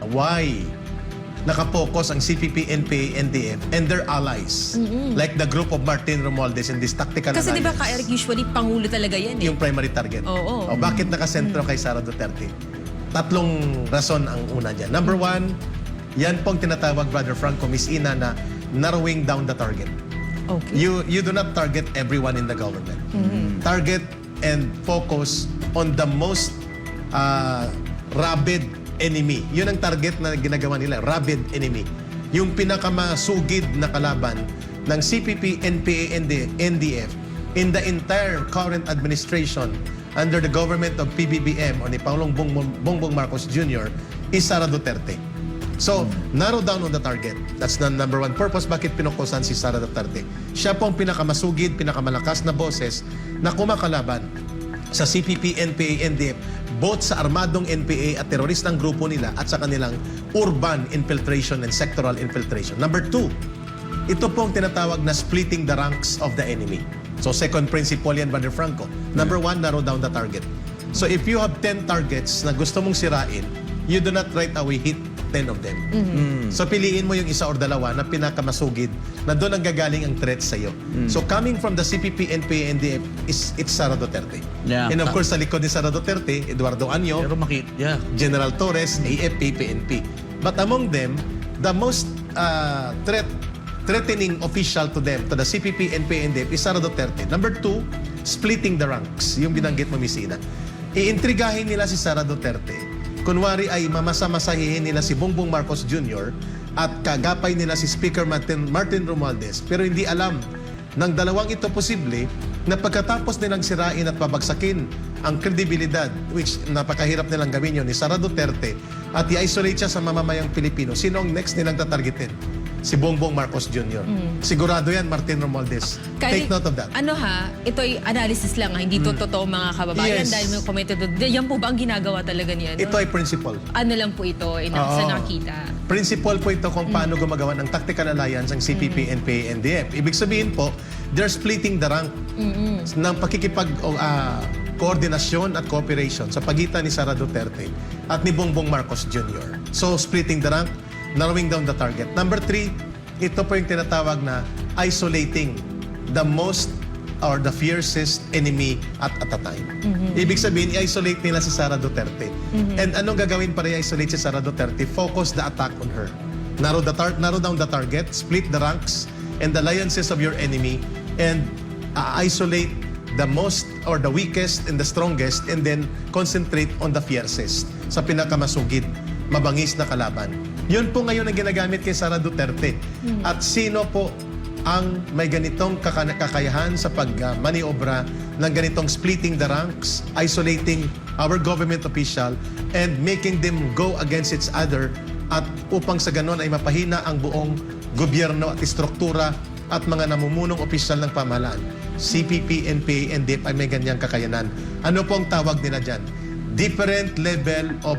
why nakapokus ang CPP, NPA, NDF and their allies like the group of Martin Romualdez and this tactical Kasi di ba, alliance, Ka-Eric, usually Pangulo talaga yan eh. yung primary target. Oo. O, bakit nakasentro kay Sara Duterte? Tatlong rason ang una dyan. Number one, yan pong tinatawag, Brother Franco, Miss Ina, na narrowing down the target. Okay. You you do not target everyone in the government. Target and focus on the most uh, rabid enemy. Yun ang target na ginagawa nila, rabid enemy. Yung pinakamasugid na kalaban ng CPP, NPA, and NDF in the entire current administration under the government of PBBM o ni Pangulong Bongbong, Bongbong Marcos Jr. is Sara Duterte. So, narrow down on the target. That's the number one purpose bakit pinukusan si Sara Duterte. Siya po ang pinakamasugid, pinakamalakas na boses na kumakalaban sa CPP, NPA, NDF, both sa armadong NPA at teroristang grupo nila at sa kanilang urban infiltration and sectoral infiltration. Number two, ito pong tinatawag na splitting the ranks of the enemy. So second principle yan, Brother Franco. Number one, narrow down the target. So if you have 10 targets na gusto mong sirain, you do not right away hit 10 of them. So piliin mo yung isa or dalawa na pinakamasugid na doon ang gagaling ang threat sa iyo. So coming from the CPP, NPA, NDF is it's Sara Duterte. Yeah. And of course sa likod ni Sara Duterte, Eduardo Anyo, Pero makit, yeah. General Torres, AFP, PNP. But among them, the most uh, threat threatening official to them, to the CPP, NPA, NDF, is Sara Duterte. Number two, splitting the ranks. Yung binanggit mo, Miss Ina. Iintrigahin nila si Sara Duterte. Kunwari ay mamasa-masahihin nila si Bongbong Marcos Jr. at kagapay nila si Speaker Martin, Martin Romualdez. Pero hindi alam ng dalawang ito posible na pagkatapos nilang sirain at pabagsakin ang kredibilidad which napakahirap nilang gawin yun ni Sara Duterte at i-isolate siya sa mamamayang Pilipino, sino ang next nilang tatargetin? Si Bongbong Marcos Jr. Sigurado yan, Martin Romualdez. Take Kaya- note of that. Ano ha, ito'y analysis lang ha, hindi to totoo mga kababayan Yes. dahil may commented doon. Yan po ba ang ginagawa talaga niya? No? Ito ay principle. ano lang po ito, ina- Oo. sa nakita. Principle po ito kung paano gumagawa ng tactical alliance ang CPP, NPA, NDF. Ibig sabihin po, they're splitting the rank ng pakikipag o, ah, koordinasyon at cooperation sa pagitan ni Sara Duterte at ni Bongbong Marcos Jr. So, splitting the rank, narrowing down the target. Number three, ito po yung tinatawag na isolating the most or the fiercest enemy at, at a time. Ibig sabihin, i-isolate nila si Sara Duterte. And anong gagawin para i-isolate si Sara Duterte? Focus the attack on her. Narrow, the tar- narrow down the target, split the ranks and the alliances of your enemy, and uh, isolate the most or the weakest and the strongest and then concentrate on the fiercest sa pinakamasugid, mabangis na kalaban. Yun po ngayon ang ginagamit kay Sara Duterte. At sino po ang may ganitong kaka- kakayahan sa pagmaniobra ng ganitong splitting the ranks, isolating our government official, and making them go against each other at upang sa ganon ay mapahina ang buong gobyerno at istruktura at mga namumunong opisyal ng pamahalaan. CPP, NPA, NDF ay may ganyang kakayanan. Ano po ang tawag nila dyan? Different level of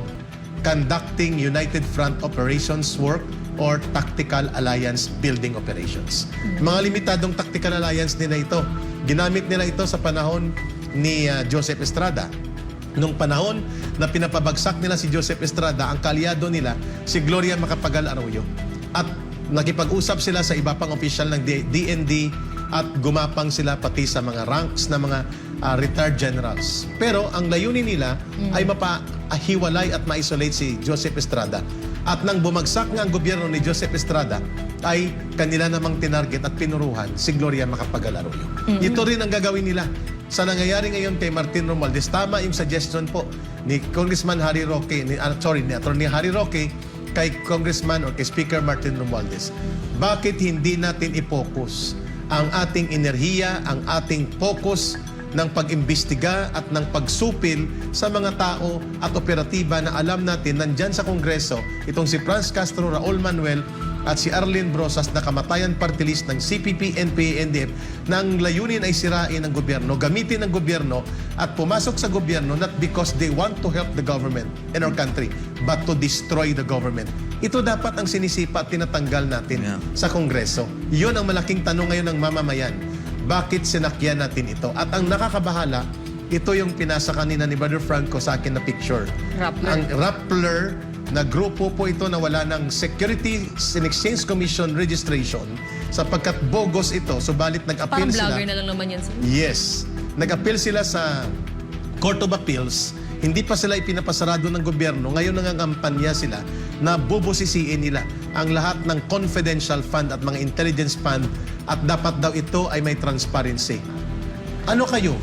conducting United Front operations work or tactical alliance building operations. Mga limitadong tactical alliance nila ito. Ginamit nila ito sa panahon ni uh, Joseph Estrada. Nung panahon na pinapabagsak nila si Joseph Estrada, ang kalyado nila si Gloria Macapagal Arroyo. At nakipag-usap sila sa iba pang opisyal ng DND at gumapang sila pati sa mga ranks na mga ah, retired generals. Pero ang layunin nila ay mapahiwalay at ma-isolate si Joseph Estrada. At nang bumagsak nga ang gobyerno ni Joseph Estrada, ay kanila namang tinarget at pinuruhan si Gloria Macapagal Arroyo. Ito rin ang gagawin nila. Sa nangyayari ngayon kay Martin Romualdez, tama yung suggestion po ni Congressman Harry Roque, ni, ah, sorry, ni Attorney Harry Roque, kay Congressman or kay Speaker Martin Romualdez. Bakit hindi natin i-focus ang ating enerhiya, ang ating focus ng pag-imbestiga at ng pagsupil sa mga tao at operatiba na alam natin nandyan sa Kongreso itong si Franz Castro, Raul Manuel at si Arlene Brosas na kamatayan party list ng CPP, NPA, NDF na ang layunin ay sirain ang gobyerno, gamitin ng gobyerno at pumasok sa gobyerno not because they want to help the government in our country but to destroy the government. Ito dapat ang sinisipa at tinatanggal natin Yeah. sa Kongreso. Yun ang malaking tanong ngayon ng mamamayan. Bakit sinakyan natin ito? At ang nakakabahala, ito yung pinasa kanina ni Brother Franco sa akin na picture. Rappler. Ang Rappler na grupo po ito na wala ng Securities and Exchange Commission registration sapagkat bogus ito, subalit nag-appeal Parang sila. vlogger na lang naman yan. sir. Yes. Nag-appeal sila sa Court of Appeals. Hindi pa sila ipinapasarado ng gobyerno. Ngayon nangangampanya sila na bubusisiin nila ang lahat ng confidential fund at mga intelligence fund at dapat daw ito ay may transparency. Ano kayo?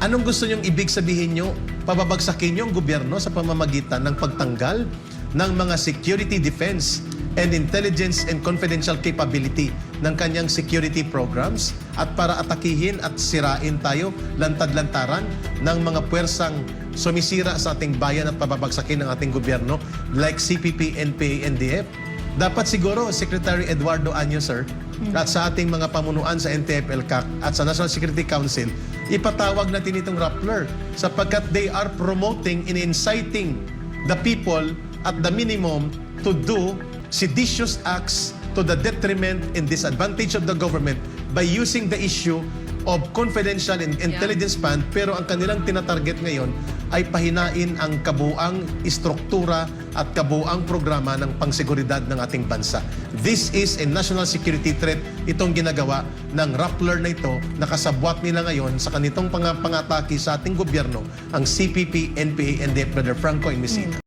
Anong gusto nyong ibig sabihin nyo? Pababagsakin nyo ang gobyerno sa pamamagitan ng pagtanggal ng mga security defense and intelligence and confidential capability ng kanyang security programs at para atakihin at sirain tayo lantad-lantaran ng mga puwersang sumisira sa ating bayan at pababagsakin ng ating gobyerno like CPP, NPA, NDF. Dapat siguro, Secretary Eduardo Anyo, sir, at sa ating mga pamunuan sa NTF-ELCAC at sa National Security Council, ipatawag natin itong Rappler sapagkat they are promoting and inciting the people at the minimum to do seditious acts to the detriment and disadvantage of the government by using the issue of confidential and intelligence fund pero ang kanilang tinatarget ngayon ay pahinain ang kabuang istruktura at kabuang programa ng pangseguridad ng ating bansa. This is a national security threat itong ginagawa ng Rappler na ito na kasabwat nila ngayon sa kanitong pang pangatake sa ating gobyerno ang CPP, NPA, and Brother Franco and Messina.